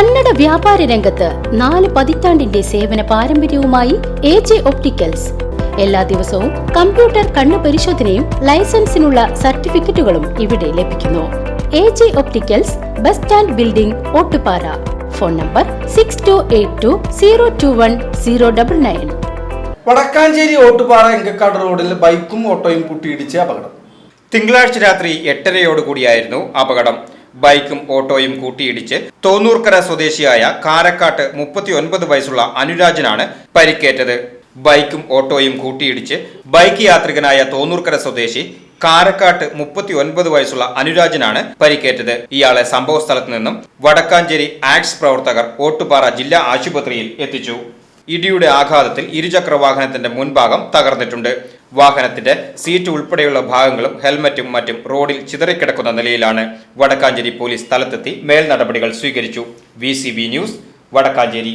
കന്നഡ വ്യാപാര രംഗത്ത് നാല് പതിറ്റാണ്ടിന്റെ സേവന പാരമ്പര്യവുമായി എ ജെ ഒപ്റ്റിക്കൽസ്. എല്ലാ ദിവസവും കമ്പ്യൂട്ടർ കണ്ണു പരിശോധനയും ലൈസൻസിനുള്ള സർട്ടിഫിക്കറ്റുകളും ഇവിടെ ലഭിക്കുന്നു. A J opticals bus stand building Ottupara. Phone number six two eight two zero two one zero double nine Vadakkanchery Ottupara Enkakkad റോഡിൽ ബൈക്കും ഓട്ടോയും കൂട്ടിയിടിച്ച് അപകടം. തിങ്കളാഴ്ച രാത്രി എട്ടരയോടുകൂടിയായിരുന്നു അപകടം. ബൈക്കും ഓട്ടോയും കൂട്ടിയിടിച്ച് തോന്നൂർക്കര സ്വദേശിയായ കാരക്കാട്ട് മുപ്പത്തിയൊൻപത് വയസ്സുള്ള അനുരാജനാണ് പരിക്കേറ്റത്. ബൈക്കും ഓട്ടോയും കൂട്ടിയിടിച്ച് ബൈക്ക് യാത്രികനായ തോന്നൂർക്കര സ്വദേശി കാരക്കാട്ട് മുപ്പത്തിയൊൻപത് വയസ്സുള്ള അനുരാജനാണ് പരിക്കേറ്റത്. ഇയാളെ സംഭവ സ്ഥലത്ത് നിന്നും വടക്കാഞ്ചേരി ആക്സ് പ്രവർത്തകർ ഓട്ടുപാറ ജില്ലാ ആശുപത്രിയിൽ എത്തിച്ചു. ഇടിയുടെ ആഘാതത്തിൽ ഇരുചക്ര വാഹനത്തിന്റെ മുൻഭാഗം തകർന്നിട്ടുണ്ട്. വാഹനത്തിന്റെ സീറ്റ് ഉൾപ്പെടെയുള്ള ഭാഗങ്ങളും ഹെൽമറ്റും മറ്റും റോഡിൽ ചിതറിക്കിടക്കുന്ന നിലയിലാണ്. വടക്കാഞ്ചേരി പോലീസ് സ്ഥലത്തെത്തി മേൽ നടപടികൾ സ്വീകരിച്ചു വി ന്യൂസ് വടക്കാഞ്ചേരി.